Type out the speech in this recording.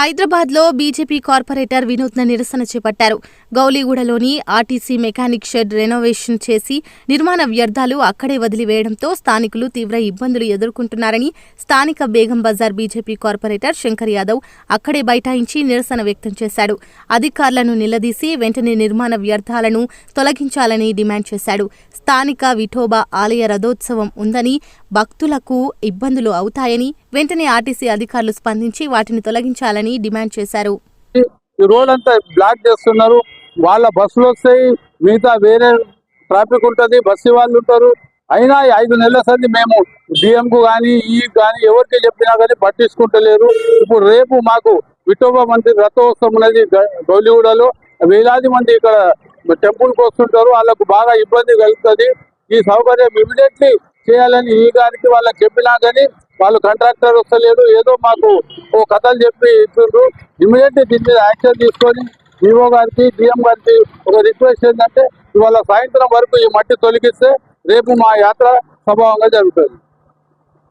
హైదరాబాద్లో BJP corporator వినూత్న నిరసన చేపట్టారు. గౌలీగూడలోని ఆర్టీసీ మెకానిక్ షెడ్ రెనోవేషన్ చేసి నిర్మాణ వ్యర్థాలు అక్కడే వదిలివేయడంతో స్థానికులు తీవ్ర ఇబ్బందులు ఎదుర్కొంటున్నారని స్థానిక బేగం బజార్ బీజేపీ కార్పొరేటర్ శంకర్ యాదవ్ అక్కడే బైఠాయించి నిరసన వ్యక్తం చేశాడు. అధికారులను నిలదీసి వెంటనే నిర్మాణ వ్యర్థాలను తొలగించాలని డిమాండ్ చేశాడు. స్థానిక విఠోబా ఆలయ రథోత్సవం ఉందని భక్తులకు ఇబ్బందులు అవుతాయని వెంటనే ఆర్టీసీ అధికారులు స్పందించి వాటిని తొలగించాలని డిమాండ్ చేశారు. ఈ రోడ్ అంతా బ్లాక్ చేస్తున్నారు. వాళ్ళ బస్సులు వస్తాయి. మిగతా వేరే ట్రాఫిక్ ఉంటుంది. బస్సు వాళ్ళు ఉంటారు. అయినా ఐదు నెలల సంది మేము డిఎం కు కానీ ఈ e కానీ ఎవరికి చెప్పినా కానీ పట్టించుకుంటలేరు. ఇప్పుడు రేపు మాకు విఠోబా మంత్రి రథోత్సవం అనేది గ- గౌలిగూడలో. వేలాది మంది ఇక్కడ టెంపుల్కి వస్తుంటారు. వాళ్ళకు బాగా ఇబ్బంది కలుగుతుంది. ఈ సౌకర్యం ఇమీడియట్లీ చేయాలని ఈ గారికి వాళ్ళకి చెప్పినా కానీ వాళ్ళు కాంట్రాక్టర్ వస్తలేదు ఏదో మాకు ఓ కథలు చెప్పి ఇస్తుండ్రు ఇమీడియట్లీ దీని మీద యాక్షన్ తీసుకొని డిఓ గారికి డిఎం గారికి ఒక రిక్వెస్ట్ ఏంటంటే ఇవాళ సాయంత్రం వరకు ఈ మట్టి తొలగిస్తే రేపు మా యాత్ర స్వభావంగా జరుగుతుంది.